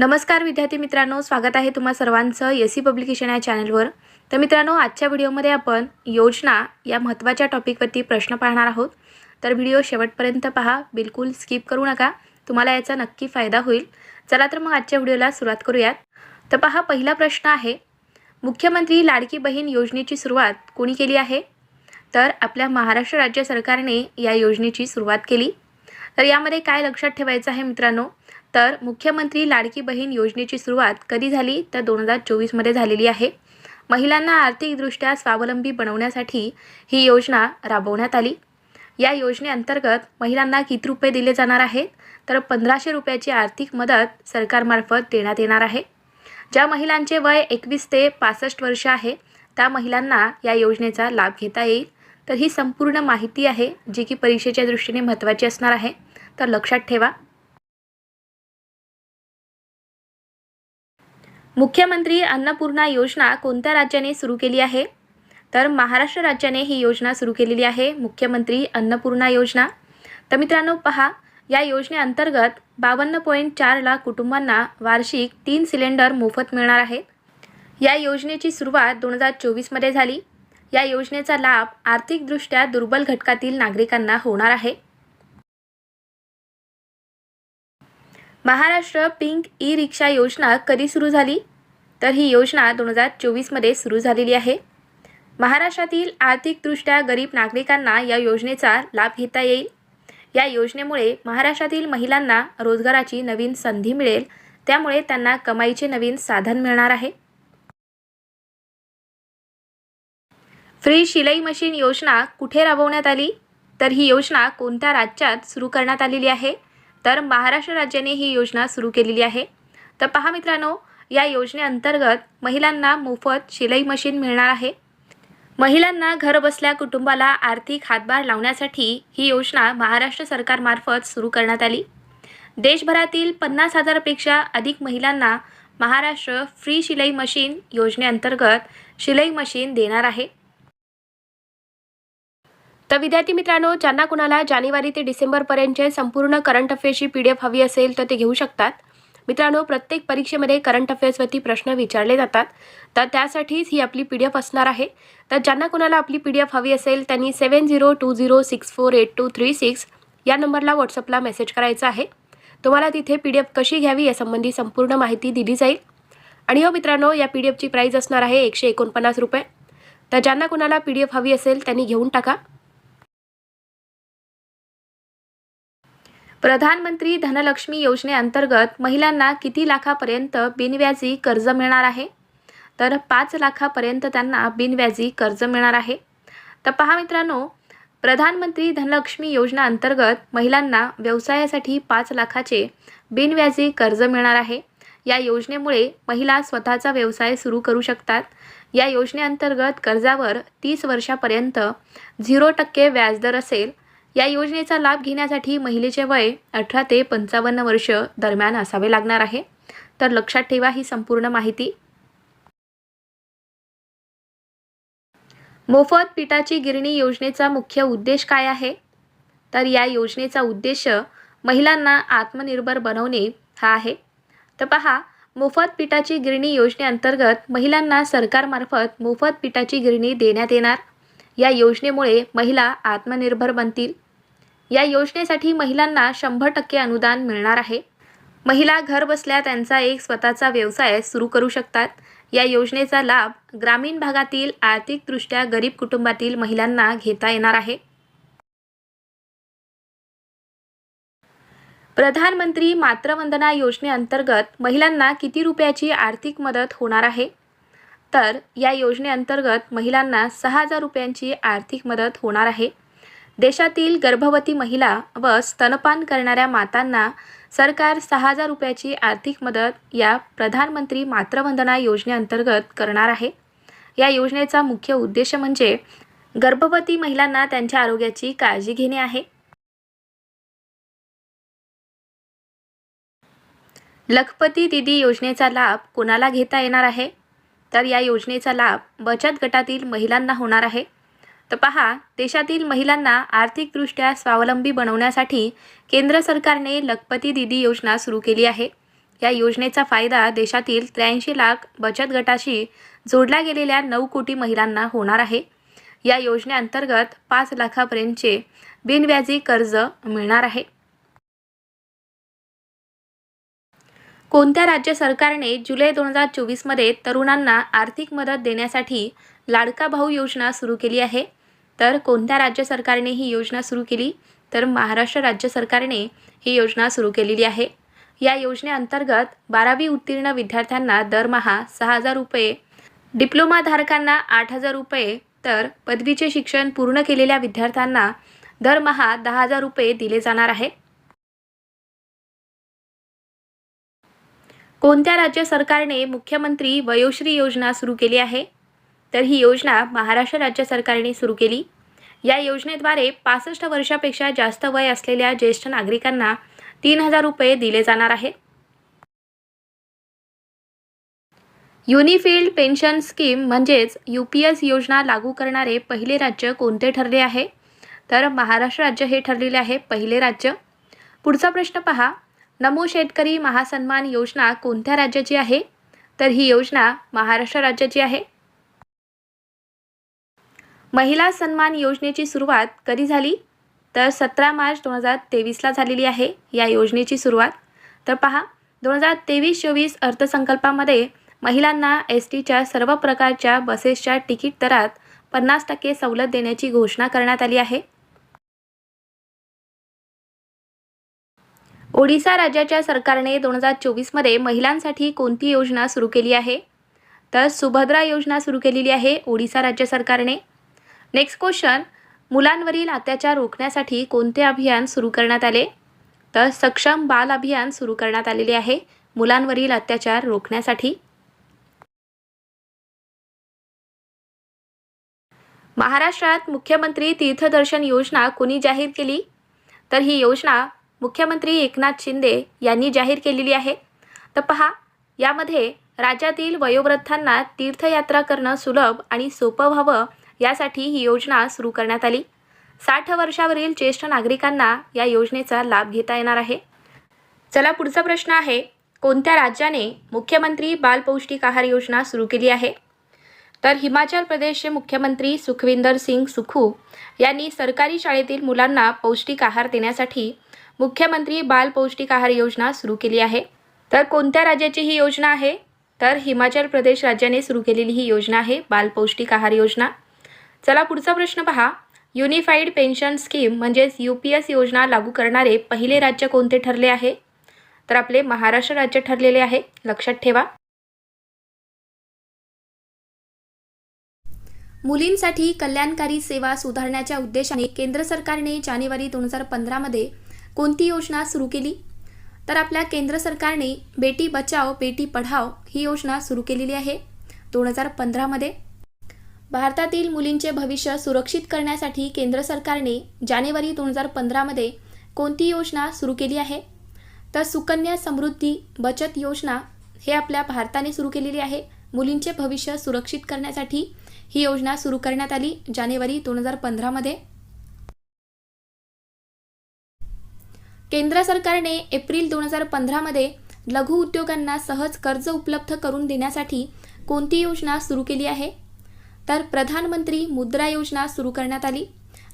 नमस्कार विद्यार्थी मित्रांनो स्वागत आहे तुम्हा सर्वांचं एस सी पब्लिकेशन या चॅनलवर. तर मित्रांनो आजच्या व्हिडिओमध्ये आपण योजना या महत्त्वाच्या टॉपिकवरती प्रश्न पाहणार आहोत. तर व्हिडिओ शेवटपर्यंत पहा बिलकुल स्किप करू नका तुम्हाला याचा नक्की फायदा होईल. चला तर मग आजच्या व्हिडिओला सुरुवात करूयात. तर पहा पहिला प्रश्न आहे मुख्यमंत्री लाडकी बहीण योजनेची सुरुवात कोणी केली आहे? तर आपल्या महाराष्ट्र राज्य सरकारने या योजनेची सुरुवात केली. तर यामध्ये काय लक्षात ठेवायचं आहे मित्रांनो? तर मुख्यमंत्री लाडकी बहीण योजनेची सुरुवात कधी झाली? तर दोन हजार चोवीसमध्ये झालेली आहे. महिलांना आर्थिकदृष्ट्या स्वावलंबी बनवण्यासाठी ही योजना राबवण्यात आली. या योजनेअंतर्गत महिलांना किती रुपये दिले जाणार आहेत? तर पंधराशे रुपयाची आर्थिक मदत सरकारमार्फत देण्यात येणार आहे. ज्या महिलांचे वय एकवीस ते पासष्ट वर्ष आहे त्या महिलांना या योजनेचा लाभ घेता येईल. तर ही संपूर्ण माहिती आहे जी की परीक्षेच्या दृष्टीने महत्त्वाची असणार आहे. तर लक्षात ठेवा. मुख्यमंत्री अन्नपूर्णा योजना कोणत्या राज्याने सुरू केली आहे? तर महाराष्ट्र राज्याने ही योजना सुरू केलेली आहे मुख्यमंत्री अन्नपूर्णा योजना. तर मित्रांनो पहा या योजनेअंतर्गत बावन्न पॉईंट चार लाख कुटुंबांना वार्षिक तीन सिलेंडर मोफत मिळणार आहेत. या योजनेची सुरुवात दोन हजार चोवीसमध्ये झाली. या योजनेचा लाभ आर्थिकदृष्ट्या दुर्बल घटकातील नागरिकांना होणार आहे. महाराष्ट्र पिंक ई रिक्षा योजना कधी सुरू झाली? तर ही योजना दोन हजार चोवीसमध्ये सुरू झालेली आहे. महाराष्ट्रातील आर्थिकदृष्ट्या गरीब नागरिकांना या योजनेचा लाभ घेता येईल. या योजनेमुळे महाराष्ट्रातील महिलांना रोजगाराची नवीन संधी मिळेल. त्यामुळे त्यांना कमाईचे नवीन साधन मिळणार आहे. फ्री शिलाई मशीन योजना कुठे राबवण्यात आली? तर ही योजना कोणत्या राज्यात सुरू करण्यात आलेली आहे? तर महाराष्ट्र राज्याने ही योजना सुरू केलेली आहे. तर पहा मित्रांनो या योजनेअंतर्गत महिलांना मोफत शिलाई मशीन मिळणार आहे. महिलांना घरबसल्या कुटुंबाला आर्थिक हातभार लावण्यासाठी ही योजना महाराष्ट्र सरकारमार्फत सुरू करण्यात आली. देशभरातील पन्नास हजारपेक्षा अधिक महिलांना महाराष्ट्र फ्री शिलाई मशीन योजनेअंतर्गत शिलाई मशीन देणार आहे. तर विद्यार्थी मित्रांनो ज्यांना कुणाला जानेवारी ते डिसेंबरपर्यंतचे संपूर्ण करंट अफेअर्सची पी डी एफ हवी असेल तर ते घेऊ शकतात. मित्रांनो प्रत्येक परीक्षेमध्ये करंट अफेअर्सवरती प्रश्न विचारले जातात. तर त्यासाठीच ही आपली पी डी एफ असणार आहे. तर ज्यांना कुणाला आपली पी डी एफ हवी असेल त्यांनी seven zero two zero six four eight two three six या नंबरला व्हॉट्सअपला मेसेज करायचा आहे. तुम्हाला तिथे पी डी एफ कशी घ्यावी यासंबंधी संपूर्ण माहिती दिली जाईल. आणि हो मित्रांनो या पी डी एफची प्राईज असणार आहे एकशे एकोणपन्नास रुपये. तर ज्यांना कुणाला पी डी एफ हवी असेल त्यांनी घेऊन टाका. प्रधानमंत्री धनलक्ष्मी योजनेअंतर्गत महिलांना किती लाखापर्यंत बिनव्याजी कर्ज मिळणार आहे? तर पाच लाखापर्यंत त्यांना बिनव्याजी कर्ज मिळणार आहे. तर पहा मित्रांनो प्रधानमंत्री धनलक्ष्मी योजना अंतर्गत महिलांना व्यवसायासाठी पाच लाखाचे बिनव्याजी कर्ज मिळणार आहे. या योजनेमुळे महिला स्वतःचा व्यवसाय सुरू करू शकतात. या योजनेअंतर्गत कर्जावर तीस वर्षापर्यंत झिरो टक्के व्याजदर असेल या योजनेचा लाभ घेण्यासाठी महिलेचे वय अठरा ते पंचावन्न वर्ष दरम्यान असावे लागणार आहे. तर लक्षात ठेवा ही संपूर्ण माहिती. मोफत पिठाची गिरणी योजनेचा मुख्य उद्देश काय आहे? तर या योजनेचा उद्देश महिलांना आत्मनिर्भर बनवणे हा आहे. तर पहा मोफत पिठाची गिरणी योजनेअंतर्गत महिलांना सरकारमार्फत मोफत पिठाची गिरणी देण्यात येणार. या योजनेमुळे महिला आत्मनिर्भर बनतील. या योजनेसाठी महिलांना शंभर टक्के अनुदान मिळणार आहे. महिला घर बसल्या त्यांचा एक स्वतःचा व्यवसाय सुरू करू शकतात. या योजनेचा लाभ ग्रामीण भागातील आर्थिकदृष्ट्या गरीब कुटुंबातील महिलांना घेता येणार आहे. प्रधानमंत्री मातृवंदना योजनेअंतर्गत महिलांना किती रुपयाची आर्थिक मदत होणार आहे? तर या योजनेअंतर्गत महिलांना सहा हजार रुपयांची आर्थिक मदत होणार आहे. देशातील गर्भवती महिला व स्तनपान करणाऱ्या मातांना सरकार सहा हजार रुपयाची आर्थिक मदत या प्रधानमंत्री मातृवंदना योजनेअंतर्गत करणार आहे. या योजनेचा मुख्य उद्देश म्हणजे गर्भवती महिलांना त्यांच्या आरोग्याची काळजी घेणे आहे. लखपती दिदी योजनेचा लाभ कोणाला घेता येणार आहे? तर या योजनेचा लाभ बचत गटातील महिलांना होणार आहे. तर पहा देशातील महिलांना आर्थिकदृष्ट्या स्वावलंबी बनवण्यासाठी केंद्र सरकारने लखपती दिदी योजना सुरू केली आहे. या योजनेचा फायदा देशातील त्र्याऐंशी लाख बचत गटाशी जोडल्या गेलेल्या नऊ कोटी महिलांना होणार आहे. या योजनेअंतर्गत पाच लाखापर्यंतचे बिनव्याजी कर्ज मिळणार आहे. कोणत्या राज्य सरकारने जुलै दोन हजार चोवीसमध्ये तरुणांना आर्थिक मदत देण्यासाठी लाडका भाऊ योजना सुरू केली आहे? तर कोणत्या राज्य सरकारने ही योजना सुरू केली? तर महाराष्ट्र राज्य सरकारने ही योजना सुरू केलेली आहे. या योजनेअंतर्गत बारावी उत्तीर्ण विद्यार्थ्यांना दरमहा सहा हजार रुपये डिप्लोमाधारकांना आठ हजार रुपये तर पदवीचे शिक्षण पूर्ण केलेल्या विद्यार्थ्यांना दरमहा दहा हजार रुपये दिले जाणार आहे. कोणत्या राज्य सरकारने मुख्यमंत्री वयोश्री योजना सुरू केली आहे? तर ही योजना महाराष्ट्र राज्य सरकारने सुरू केली. या योजनेद्वारे पासष्ट वर्षापेक्षा जास्त वय असलेल्या ज्येष्ठ नागरिकांना तीन हजार रुपये दिले जाणार आहे युनिफिल्ड पेन्शन स्कीम म्हणजेच यू पी एस योजना लागू करणारे पहिले राज्य कोणते ठरले आहे? तर महाराष्ट्र राज्य हे ठरलेले आहे पहिले राज्य. पुढचा प्रश्न पहा. नमो शेतकरी महासन्मान योजना कोणत्या राज्याची आहे? तर ही योजना महाराष्ट्र राज्याची आहे. महिला सन्मान योजनेची सुरुवात कधी झाली? तर सतरा मार्च दोन हजार तेवीसला झालेली आहे या योजनेची सुरुवात. तर पहा दोन हजार तेवीस चोवीस अर्थसंकल्पामध्ये महिलांना एस टीच्या सर्व प्रकारच्या बसेसच्या तिकीट दरात पन्नास टक्के सवलत देण्याची घोषणा करण्यात आली आहे. ओडिसा राज्याच्या सरकारने दोन हजार चोवीसमध्ये महिलांसाठी कोणती योजना सुरू केली आहे? तर सुभद्रा योजना सुरू केलेली आहे ओडिसा राज्य सरकारने. नेक्स्ट क्वेश्चन मुलांवरील अत्याचार रोखण्यासाठी कोणते अभियान सुरू करण्यात आले? तर सक्षम बाल अभियान सुरू करण्यात आलेले आहे मुलांवरील अत्याचार रोखण्यासाठी. महाराष्ट्रात मुख्यमंत्री तीर्थदर्शन योजना कोणी जाहीर केली? तर ही योजना मुख्यमंत्री एकनाथ शिंदे यांनी जाहीर केलेली आहे. तर पहा यामध्ये राज्यातील वयोवृद्धांना तीर्थयात्रा करणं सुलभ आणि सोपं व्हावं यासाठी ही योजना सुरू करण्यात आली. साठ वर्षावरील ज्येष्ठ नागरिकांना या योजनेचा लाभ घेता येणार आहे. चला पुढचा प्रश्न आहे कोणत्या राज्याने मुख्यमंत्री बाल पौष्टिक आहार योजना सुरू केली आहे? तर हिमाचल प्रदेशचे मुख्यमंत्री सुखविंदर सिंग सुखू यांनी सरकारी शाळेतील मुलांना पौष्टिक आहार देण्यासाठी मुख्यमंत्री बाल पौष्टिक आहार योजना सुरू केली आहे. तर कोणत्या राज्याची ही योजना आहे? तर हिमाचल प्रदेश राज्याने सुरू केलेली ही योजना आहे बाल पौष्टिक आहार योजना. चला पुढचा प्रश्न पहा. युनिफाईड पेन्शन स्कीम म्हणजेच यू पी एस योजना लागू करणारे पहिले राज्य कोणते ठरले आहे? तर आपले महाराष्ट्र राज्य ठरलेले आहे. लक्षात ठेवा. मुलींसाठी कल्याणकारी सेवा सुधारण्याच्या उद्देशाने केंद्र सरकारने जानेवारी दोन हजार पंधरामध्ये कोणती योजना सुरू केली? तर आपल्या केंद्र सरकारने बेटी बचाव बेटी पढाव ही योजना सुरू केलेली आहे दोन हजार पंधरामध्ये भारतातील मुलींचे भविष्य सुरक्षित करण्यासाठी केंद्र सरकारने जानेवारी दोन हजार पंधरामध्ये कोणती योजना सुरू केली आहे? तर सुकन्या समृद्धी बचत योजना हे आपल्या भारताने सुरू केलेली आहे. मुलींचे भविष्य सुरक्षित करण्यासाठी ही योजना सुरू करण्यात आली जानेवारी दोन हजार पंधरामध्ये केंद्र सरकारने एप्रिल दोन हजार पंधरामध्ये लघु उद्योगांना सहज कर्ज उपलब्ध करून देण्यासाठी कोणती योजना सुरू केली आहे? तर प्रधानमंत्री मुद्रा योजना सुरू करण्यात आली.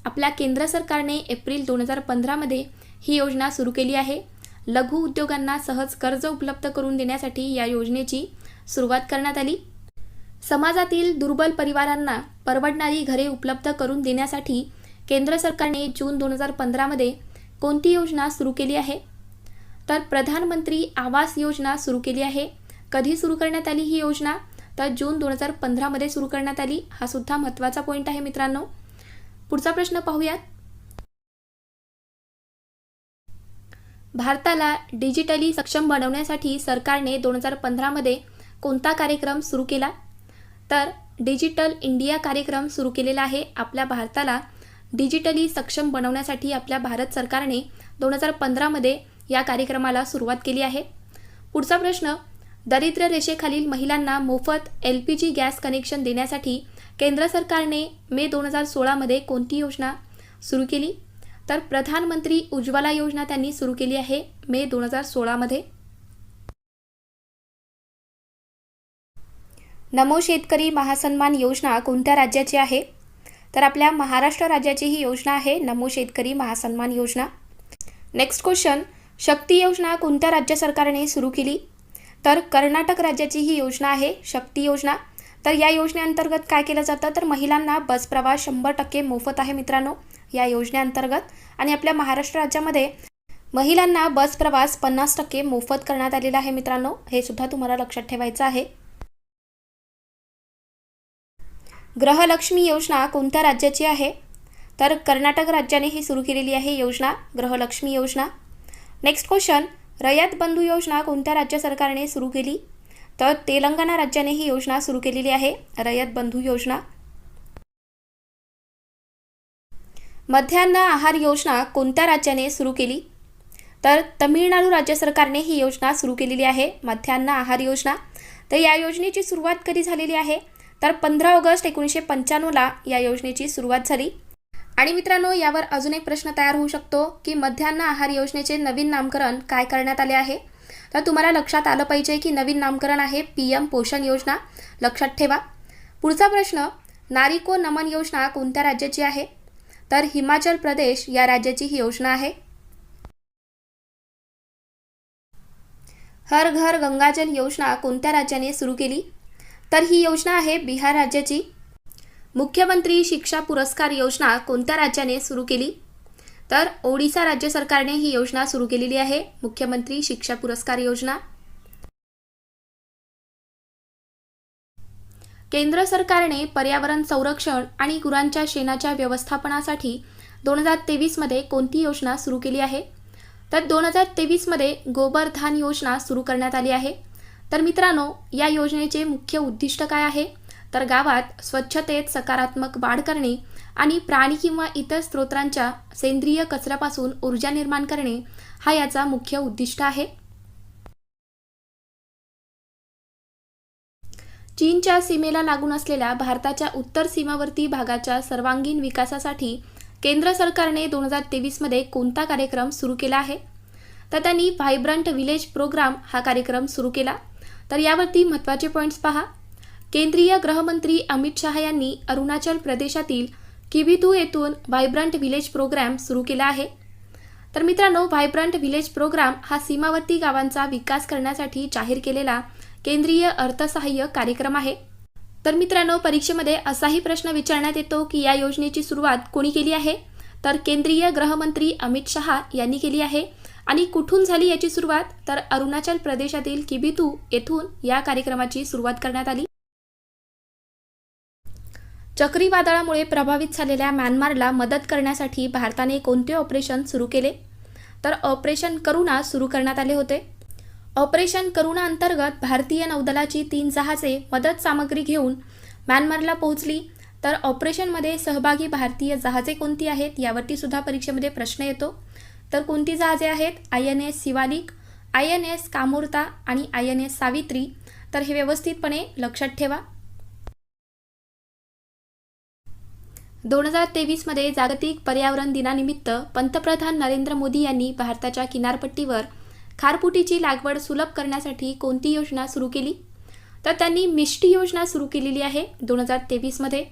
आपल्या केंद्र सरकारने एप्रिल दोन हजार पंधरामध्ये ही योजना सुरू केली आहे. लघु उद्योगांना सहज कर्ज उपलब्ध करून देण्यासाठी या योजनेची सुरुवात करण्यात आली. समाजातील दुर्बल परिवारांना परवडणारी घरे उपलब्ध करून देण्यासाठी केंद्र सरकारने जून दोन हजार पंधरामध्ये कोणती योजना सुरू केली आहे? तर प्रधानमंत्री आवास योजना सुरू केली आहे. कधी सुरू करण्यात आली ही योजना? तर जून दोन हजार पंधरामध्ये सुरू करण्यात आली. हा सुद्धा महत्त्वाचा पॉईंट आहे मित्रांनो. पुढचा प्रश्न पाहूयात. भारताला डिजिटली सक्षम बनवण्यासाठी सरकारने दोन हजार पंधरामध्ये कोणता कार्यक्रम सुरू केला? तर डिजिटल इंडिया कार्यक्रम सुरू केलेला आहे. आपल्या भारताला डिजिटली सक्षम बनवण्यासाठी आपल्या भारत सरकारने दोन हजार पंधरामध्ये या कार्यक्रमाला सुरुवात केली आहे. पुढचा प्रश्न दरिद्र रेषेखालील महिलांना मोफत L P G gas connection देण्यासाठी केंद्र सरकारने मे दोन हजार सोळामध्ये कोणती योजना सुरू केली? तर प्रधानमंत्री उज्ज्वला योजना त्यांनी सुरू केली आहे मे दोन हजार सोळामध्ये नमो शेतकरी महासन्मान योजना कोणत्या राज्याची आहे? तर आपल्या महाराष्ट्र राज्याची ही योजना आहे नमो शेतकरी महासन्मान योजना. नेक्स्ट क्वेश्चन शक्ती योजना कोणत्या राज्य सरकारने सुरू केली? तर कर्नाटक राज्याची ही योजना आहे शक्ती योजना. तर या योजनेअंतर्गत काय केलं जातं? तर महिलांना बस प्रवास शंभर टक्के मोफत आहे मित्रांनो या योजनेअंतर्गत. आणि आपल्या महाराष्ट्र राज्यामध्ये महिलांना बस प्रवास पन्नास टक्के मोफत करण्यात आलेला आहे मित्रांनो हे सुद्धा तुम्हाला लक्षात ठेवायचं आहे. ग्रहलक्ष्मी योजना कोणत्या राज्याची आहे? तर कर्नाटक राज्याने ही सुरू केलेली आहे योजना ग्रहलक्ष्मी योजना. नेक्स्ट क्वेश्चन रयत बंधू योजना कोणत्या राज्य सरकारने सुरू केली? तर तेलंगणा राज्याने ही योजना सुरू केलेली आहे रयत बंधू योजना. मध्यान्ह आहार योजना कोणत्या राज्याने सुरू केली? तर तमिळनाडू राज्य सरकारने ही योजना सुरू केलेली आहे मध्यान्ह आहार योजना. तर या योजनेची सुरुवात कधी झालेली आहे? तर पंधरा ऑगस्ट एकोणीसशे पंच्याण्णवला या योजनेची सुरुवात झाली. आणि मित्रांनो यावर अजून एक प्रश्न तयार होऊ शकतो की मध्यान्ह आहार योजनेचे नवीन नामकरण काय करण्यात आले आहे? तर तुम्हाला लक्षात आलं पाहिजे की नवीन नामकरण आहे पी एम पोषण योजना. लक्षात ठेवा. पुढचा प्रश्न नारिको नमन योजना कोणत्या राज्याची आहे? तर हिमाचल प्रदेश या राज्याची ही योजना आहे. हर घर गंगाजल योजना कोणत्या राज्याने सुरू केली? तर ही योजना आहे बिहार राज्याची. मुख्यमंत्री शिक्षा पुरस्कार योजना कोणत्या राज्याने सुरू केली? तर ओडिसा राज्य सरकारने ही योजना सुरू केलेली आहे. मुख्यमंत्री शिक्षा पुरस्कार योजना. केंद्र सरकारने पर्यावरण संरक्षण आणि गुरांच्या शेणाच्या व्यवस्थापनासाठी दोन हजार तेवीसमध्ये कोणती योजना सुरू केली आहे? तर दोन हजार तेवीसमध्ये गोबर धान योजना सुरू करण्यात आली आहे. तर मित्रांनो या योजनेचे मुख्य उद्दिष्ट काय आहे? तर गावात स्वच्छतेत सकारात्मक वाढ करणे आणि प्राणी किंवा इतर स्त्रोतांच्या सेंद्रिय कचऱ्यापासून ऊर्जा निर्माण करणे हा याचा मुख्य उद्दिष्ट आहे. चीनच्या सीमेला लागून असलेल्या भारताच्या उत्तर सीमावर्ती भागाच्या सर्वांगीण विकासासाठी केंद्र सरकारने दोन हजार तेवीसमध्ये कोणता कार्यक्रम सुरू केला आहे? तर त्यांनी व्हायब्रंट विलेज प्रोग्राम हा कार्यक्रम सुरू केला. तर यावरती महत्त्वाचे पॉईंट्स पहा. केंद्रीय गृहमंत्री अमित शहा यांनी अरुणाचल प्रदेशातील किवितू येथून व्हायब्रंट विलेज प्रोग्राम सुरू केला आहे. तर मित्रांनो व्हायब्रंट विलेज प्रोग्राम हा सीमावर्ती गावांचा विकास करण्यासाठी जाहीर केलेला केंद्रीय अर्थसहाय्य कार्यक्रम आहे. तर मित्रांनो परीक्षेमध्ये असाही प्रश्न विचारण्यात येतो की या योजनेची सुरुवात कोणी केली आहे? तर केंद्रीय गृहमंत्री अमित शहा यांनी केली आहे. आणि कुठून झाली याची सुरुवात? तर अरुणाचल प्रदेशातील किबितू येथून या कार्यक्रमाची सुरुवात करण्यात आली. चक्रीवादळामुळे प्रभावित झालेल्या म्यानमारला मदत करण्यासाठी भारताने कोणते ऑपरेशन सुरू केले? तर ऑपरेशन करुणा सुरू करण्यात आले होते. ऑपरेशन करुणा अंतर्गत भारतीय नौदलाची तीन जहाजे मदत सामग्री घेऊन म्यानमारला पोहोचली. तर ऑपरेशनमध्ये सहभागी भारतीय जहाजे कोणती आहेत यावरती सुद्धा परीक्षेमध्ये प्रश्न येतो. तर कोणती जहाजे आहेत? I N S Shivalik I N S Kamorta आणि आय एन एस सावित्री. तर हे व्यवस्थितपणे लक्षात ठेवा. दोन हजार तेवीसमध्ये जागतिक पर्यावरण दिनानिमित्त पंतप्रधान नरेंद्र मोदी यांनी भारताच्या किनारपट्टीवर खारपुटीची लागवड सुलभ करण्यासाठी कोणती योजना सुरू केली? तर त्यांनी मिष्टी योजना सुरू केलेली आहे दोन हजार तेवीसमध्ये.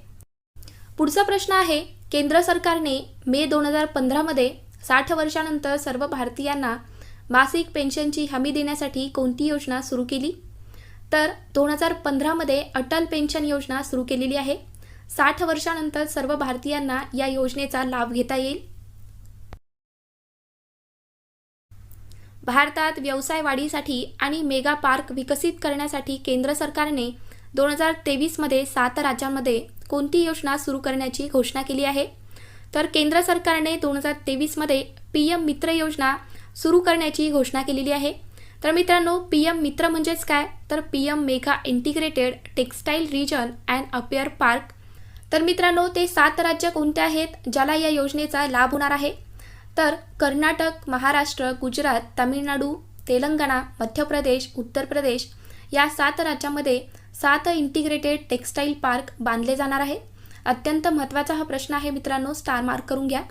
पुढचा प्रश्न आहे केंद्र सरकारने मे दोन हजार पंधरामध्ये साठ वर्षानंतर सर्व भारतीयांना मासिक पेन्शनची हमी देण्यासाठी कोणती योजना सुरू केली? तर दोन हजार पंधरामध्ये अटल पेन्शन योजना सुरू केलेली आहे. साठ वर्षानंतर सर्व भारतीयांना या योजनेचा लाभ घेता येईल. भारतात व्यवसाय वाढीसाठी आणि मेगा पार्क विकसित करण्यासाठी केंद्र सरकारने दोन हजार तेवीसमध्ये सात राज्यांमध्ये कोणती योजना सुरू करण्याची घोषणा केली आहे? तर केंद्र सरकारने दोन हजार तेवीसमध्ये पी एम मित्र योजना सुरू करण्याची घोषणा केलेली आहे. तर मित्रांनो पी एम मित्र म्हणजेच काय? तर P M mega integrated textile region and apparel park. तर मित्रांनो ते सात राज्य कोणते आहेत ज्याला या योजनेचा लाभ होणार आहे? तर कर्नाटक महाराष्ट्र गुजरात तामिळनाडू तेलंगणा मध्य प्रदेश उत्तर प्रदेश या सात राज्यामध्ये सात इंटिग्रेटेड टेक्स्टाईल पार्क बांधले जाणार आहे. अत्यंत महत्त्वाचा हा प्रश्न आहे मित्रांनो. स्टार मार्क करून घ्या.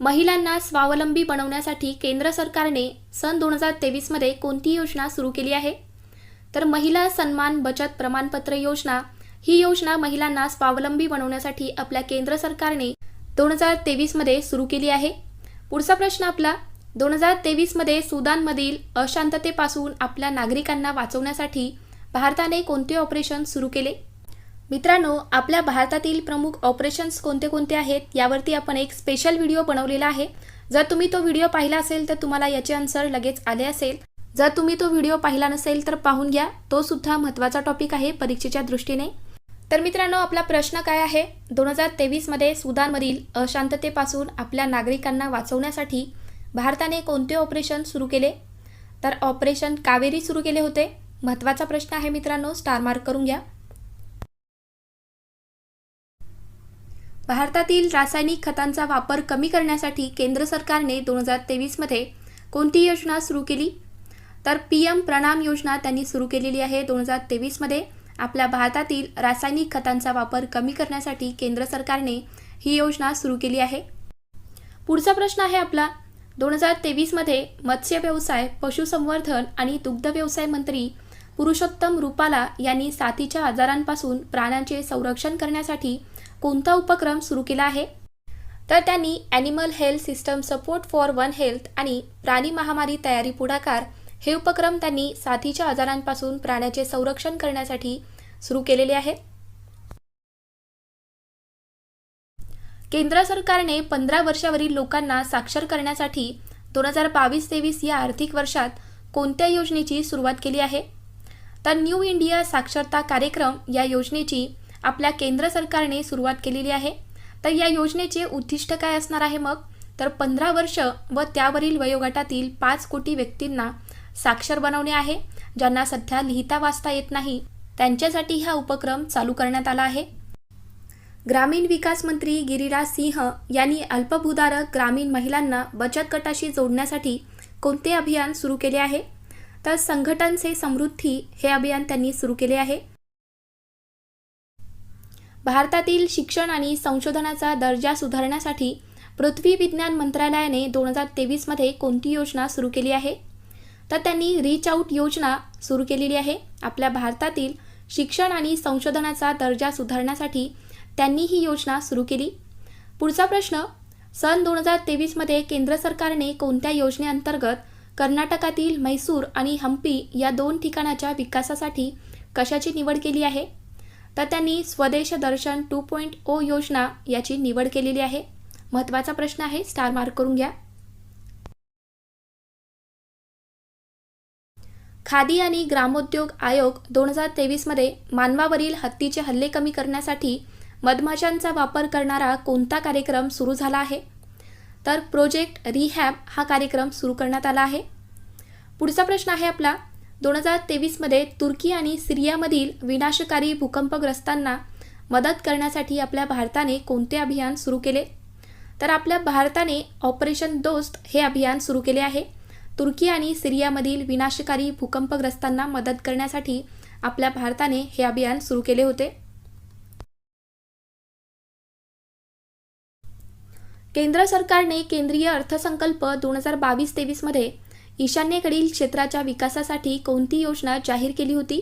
महिलांना स्वावलंबी बनवण्यासाठी केंद्र सरकारने सन दोन हजार तेवीसमध्ये कोणती योजना सुरू केली आहे? तर महिला सन्मान बचत प्रमाणपत्र योजना. ही योजना महिलांना स्वावलंबी बनवण्यासाठी आपल्या केंद्र सरकारने दोन हजार तेवीसमध्ये सुरू केली आहे. पुढचा प्रश्न आपला दोन हजार तेवीसमध्ये सुदानमधील अशांततेपासून आपल्या नागरिकांना वाचवण्यासाठी भारताने कोणते ऑपरेशन सुरू केले? मित्रांनो आपल्या भारतातील प्रमुख ऑपरेशन्स कोणते कोणते आहेत यावरती आपण एक स्पेशल व्हिडिओ बनवलेला आहे. जर तुम्ही तो व्हिडिओ पाहिला असेल तर तुम्हाला याचे आन्सर लगेच आले असेल. जर तुम्ही तो व्हिडिओ पाहिला नसेल तर पाहून घ्या. तो सुद्धा महत्त्वाचा टॉपिक आहे परीक्षेच्या दृष्टीने. तर मित्रांनो आपला प्रश्न काय आहे? दोन हजार तेवीसमध्ये सुदानमधील अशांततेपासून आपल्या नागरिकांना वाचवण्यासाठी भारताने कोणते ऑपरेशन सुरू केले? तर ऑपरेशन कावेरी सुरू केले होते. महत्त्वाचा प्रश्न आहे मित्रांनो स्टार मार्क करून घ्या. भारतातील रासायनिक खतांचा वापर कमी करण्यासाठी केंद्र सरकारने दोन हजार तेवीसमध्ये कोणती योजना सुरू केली? तर पी एम प्रणाम योजना त्यांनी सुरू केलेली आहे दोन हजार तेवीसमध्ये आपल्या भारतातील रासायनिक खतांचा वापर कमी करण्यासाठी केंद्र सरकारने ही योजना सुरू केली आहे. पुढचा प्रश्न आहे आपला. दोन हजार तेवीसमध्ये मत्स्य व्यवसाय पशुसंवर्धन आणि दुग्ध व्यवसाय मंत्री पुरुषोत्तम रुपाला यांनी साथीच्या आजारांपासून प्राण्यांचे संरक्षण करण्यासाठी कोणता उपक्रम सुरू केला आहे? तर त्यांनी animal health system support for one health आणि प्राणी महामारी तयारी पुढाकार हे उपक्रम त्यांनी साथीच्या आजारांपासून प्राण्याचे संरक्षण करण्यासाठी सुरू केलेले आहे. केंद्र सरकारने पंधरा वर्षावरील लोकांना साक्षर करण्यासाठी दोन हजार बावीस तेवीस या आर्थिक वर्षात कोणत्या योजनेची सुरुवात केली आहे? तर न्यू इंडिया साक्षरता कार्यक्रम या योजनेची आपल्या केंद्र सरकारने सुरुवात केलेली आहे. तर या योजनेचे उद्दिष्ट काय असणार आहे मग? तर पंधरा वर्ष व त्यावरील वयोगटातील पाच कोटी व्यक्तींना साक्षर बनवणे आहे ज्यांना सध्या लिहिता वाचता येत नाही. त्यांच्यासाठी हा उपक्रम चालू करण्यात आला आहे. ग्रामीण विकास मंत्री गिरिराज सिंह यांनी अल्पभूधारक ग्रामीण महिलांना बचत गटाशी जोडण्यासाठी कोणते अभियान सुरू केले आहे? तर संघटन से समृद्धी हे अभियान त्यांनी सुरू केले आहे. भारतातील शिक्षण आणि संशोधनाचा दर्जा सुधारण्यासाठी पृथ्वी विज्ञान मंत्रालयाने दोन हजार तेवीसमध्ये कोणती योजना सुरू केली आहे? तर त्यांनी रीच आऊट योजना सुरू केलेली आहे. आपल्या भारतातील शिक्षण आणि संशोधनाचा दर्जा सुधारण्यासाठी त्यांनी ही योजना सुरू केली. पुढचा प्रश्न सन दोन हजार तेवीसमध्ये केंद्र सरकारने कोणत्या योजनेअंतर्गत कर्नाटकातील म्हैसूर आणि हम्पी या दोन ठिकाणाच्या विकासासाठी कशाची निवड केली आहे? तर त्यांनी स्वदेश दर्शन टू पॉईंट ओ योजना याची निवड केलेली आहे. महत्त्वाचा प्रश्न आहे स्टार मार्क करून घ्या. खादी आणि ग्रामोद्योग आयोग दोन हजार तेवीसमध्ये मानवावरील हत्तीचे हल्ले कमी करण्यासाठी मधमाशांचा वापर करणारा कोणता कार्यक्रम सुरू झाला आहे? तर प्रोजेक्ट रिहॅब हा कार्यक्रम सुरू करण्यात आला आहे. पुढचा प्रश्न आहे आपला. दोन हजार तेवीसमध्ये तुर्की आणि सिरियामधील विनाशकारी भूकंपग्रस्तांना मदत करण्यासाठी आपल्या भारताने कोणते अभियान सुरू केले? तर आपल्या भारताने ऑपरेशन दोस्त हे अभियान सुरू केले आहे. तुर्की आणि सिरियामधील विनाशकारी भूकंपग्रस्तांना मदत करण्यासाठी आपल्या भारताने हे अभियान सुरू केले होते. केंद्र सरकारने केंद्रीय अर्थसंकल्प दोन हजार बावीस तेवीसमध्ये ईशान्येकडील क्षेत्राच्या विकासासाठी कोणती योजना जाहीर केली होती?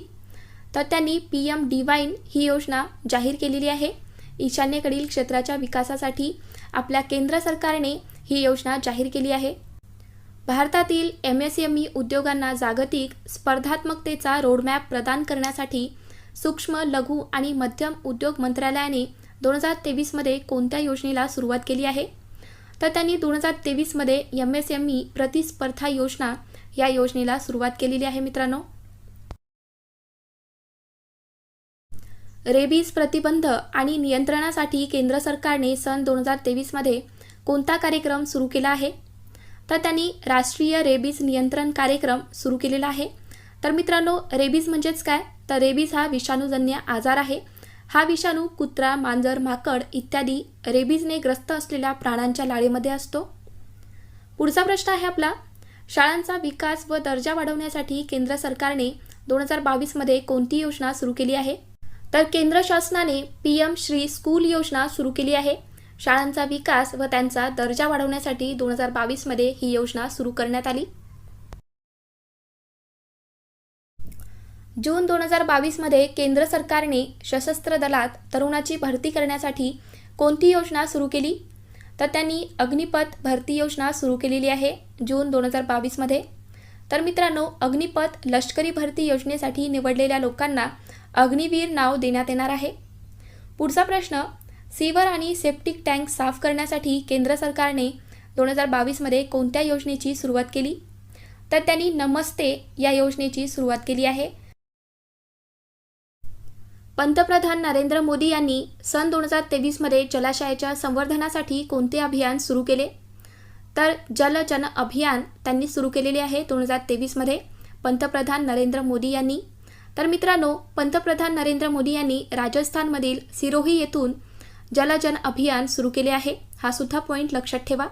तर त्यांनी पी एम डिवाईन ही योजना जाहीर केलेली आहे. ईशान्येकडील क्षेत्राच्या विकासासाठी आपल्या केंद्र सरकारने ही योजना जाहीर केली आहे. भारतातील एम एस एम ई उद्योगांना जागतिक स्पर्धात्मकतेचा रोडमॅप प्रदान करण्यासाठी सूक्ष्म लघु आणि मध्यम उद्योग मंत्रालयाने दोन हजार तेवीसमध्ये कोणत्या योजनेला सुरुवात केली आहे? तर त्यांनी दोन हजार तेवीसमध्ये एम एस एम ई प्रतिस्पर्धा योजना या योजनेला सुरुवात केलेली आहे मित्रांनो. रेबीज प्रतिबंध आणि नियंत्रणासाठी केंद्र सरकारने सन दोन हजार तेवीसमध्ये कोणता कार्यक्रम सुरू केला आहे? तर त्यांनी राष्ट्रीय रेबीज नियंत्रण कार्यक्रम सुरू केलेला आहे. तर मित्रांनो रेबीज म्हणजेच काय? तर रेबीज हा विषाणूजन्य आजार आहे. हा विषाणू कुत्रा मांजर माकड इत्यादी रेबीजने ग्रस्त असलेल्या प्राण्यांच्या लाळेमध्ये असतो. पुढचा प्रश्न आहे आपला. शाळांचा विकास व दर्जा वाढवण्यासाठी केंद्र सरकारने दोन हजार बावीसमध्ये कोणती योजना सुरू केली आहे? तर केंद्र शासनाने पी एम श्री स्कूल योजना सुरू केली आहे. शाळांचा विकास व त्यांचा दर्जा वाढवण्यासाठी दोन हजार बावीसमध्ये ही योजना सुरू करण्यात आली. जून दोन हजार बावीसमध्ये केंद्र सरकारने सशस्त्र दलात तरुणाची भरती करण्यासाठी कोणती योजना सुरू केली? तर त्यांनी अग्निपथ भरती योजना सुरू केलेली आहे जून दोन हजार बावीसमध्ये तर मित्रांनो अग्निपथ लष्करी भरती योजनेसाठी निवडलेल्या लोकांना अग्निवीर नाव देण्यात येणार आहे. पुढचा प्रश्न सीवर आणि सेप्टिक टँक साफ करण्यासाठी केंद्र सरकारने दोन हजार बावीसमध्ये कोणत्या योजनेची सुरुवात केली? तर त्यांनी नमस्ते या योजनेची सुरुवात केली आहे. पंतप्रधान नरेंद्र मोदी यांनी सन दोन हजार तेवीसमध्ये जलाशयाच्या संवर्धनासाठी कोणते अभियान सुरू केले? तर जल जन अभियान त्यांनी सुरू केलेले आहे दोन हजार तेवीसमध्ये पंतप्रधान नरेंद्र मोदी यांनी. तर मित्रांनो पंतप्रधान नरेंद्र मोदी यांनी राजस्थानमधील सिरोही येथून जलजन अभियान सुरू केले आहे. हा सुद्धा पॉईंट लक्षात ठेवा.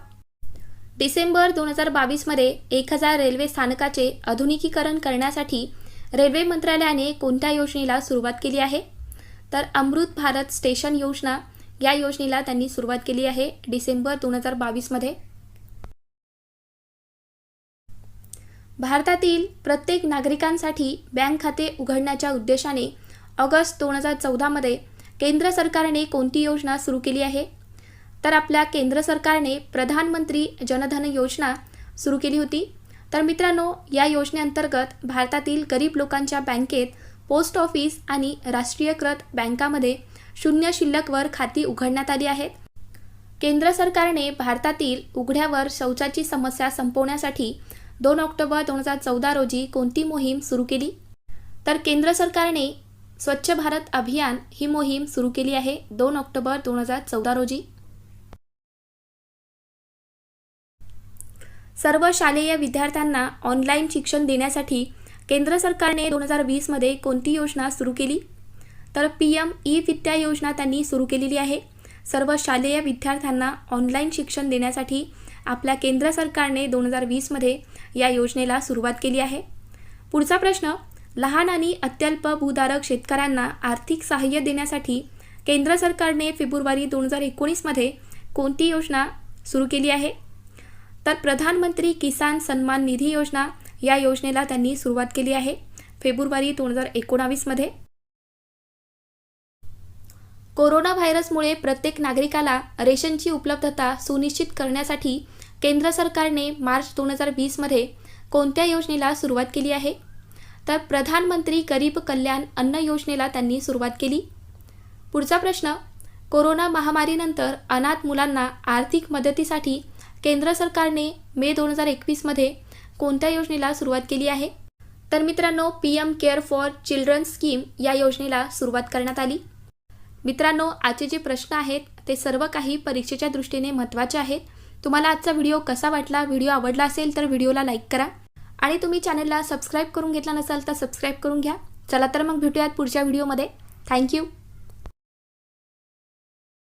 डिसेंबर दोन हजार बावीसमध्ये एक हजार रेल्वे स्थानकाचे आधुनिकीकरण करण्यासाठी रेल्वे मंत्रालयाने कोणत्या योजनेला सुरुवात केली आहे? तर अमृत भारत स्टेशन योजना या योजनेला त्यांनी सुरुवात केली आहे डिसेंबर दोन हजार बावीसमध्ये भारतातील प्रत्येक नागरिकांसाठी बँक खाते उघडण्याच्या उद्देशाने ऑगस्ट दोन हजार चौदामध्ये केंद्र सरकारने कोणती योजना सुरू केली आहे? तर आपल्या केंद्र सरकारने प्रधानमंत्री जनधन योजना सुरू केली होती. तर मित्रांनो या योजनेअंतर्गत भारतातील गरीब लोकांच्या बँकेत पोस्ट ऑफिस आणि राष्ट्रीयकृत बँकामध्ये शून्य शिल्लकवर खाती उघडण्यात आली आहेत. केंद्र सरकारने भारतातील उघड्यावर शौचाची समस्या संपवण्यासाठी दोन ऑक्टोबर दोन हजार चौदा रोजी कोणती मोहीम सुरू केली? तर केंद्र सरकारने स्वच्छ भारत अभियान ही मोहीम सुरू केली आहे दोन ऑक्टोबर दोन हजार चौदा रोजी. सर्व शालेय विद्यार्थ्यांना ऑनलाईन शिक्षण देण्यासाठी केंद्र सरकारने दोन हजार वीसमध्ये कोणती योजना सुरू केली? तर पी एम ई विद्या योजना त्यांनी सुरू केलेली आहे. सर्व शालेय विद्यार्थ्यांना ऑनलाईन शिक्षण देण्यासाठी आपल्या केंद्र सरकारने दोन हजार वीसमध्ये या योजनेला सुरुवात केली आहे. पुढचा प्रश्न लहान आणि अत्यल्प भूधारक शेतकऱ्यांना आर्थिक सहाय्य देण्यासाठी केंद्र सरकारने फेब्रुवारी दोन हजार एकोणीसमध्ये कोणती योजना सुरू केली आहे? तर प्रधानमंत्री किसान सन्मान निधी योजना या योजनेला त्यांनी सुरुवात केली आहे. फेब्रुवारी दोन हजार एकोणावीसमध्ये कोरोना व्हायरसमुळे प्रत्येक नागरिकाला रेशनची उपलब्धता सुनिश्चित करण्यासाठी केंद्र सरकारने मार्च दोन हजार वीसमध्ये कोणत्या योजनेला सुरुवात केली आहे? तर प्रधानमंत्री गरीब कल्याण अन्न योजनेला त्यांनी सुरुवात केली. पुढचा प्रश्न कोरोना महामारीनंतर अनाथ मुलांना आर्थिक मदतीसाठी केंद्र सरकारने मे दोन हजार एकवीसमध्ये कोणत्या योजनेला सुरुवात केली आहे? तर मित्रांनो P M care for children scheme या योजनेला सुरुवात करण्यात आली. मित्रांनो आजचे जे प्रश्न आहेत ते सर्व काही परीक्षेच्या दृष्टीने महत्त्वाचे आहेत. तुम्हाला आजचा व्हिडिओ कसा वाटला व्हिडिओ आवडला असेल तर व्हिडिओला लाईक करा. आणि तुम्ही चॅनलला सबस्क्राईब करून घेतला नसाल तर सबस्क्राईब करून घ्या. चला तर मग भेटूयात पुढच्या व्हिडिओमध्ये. थँक्यू.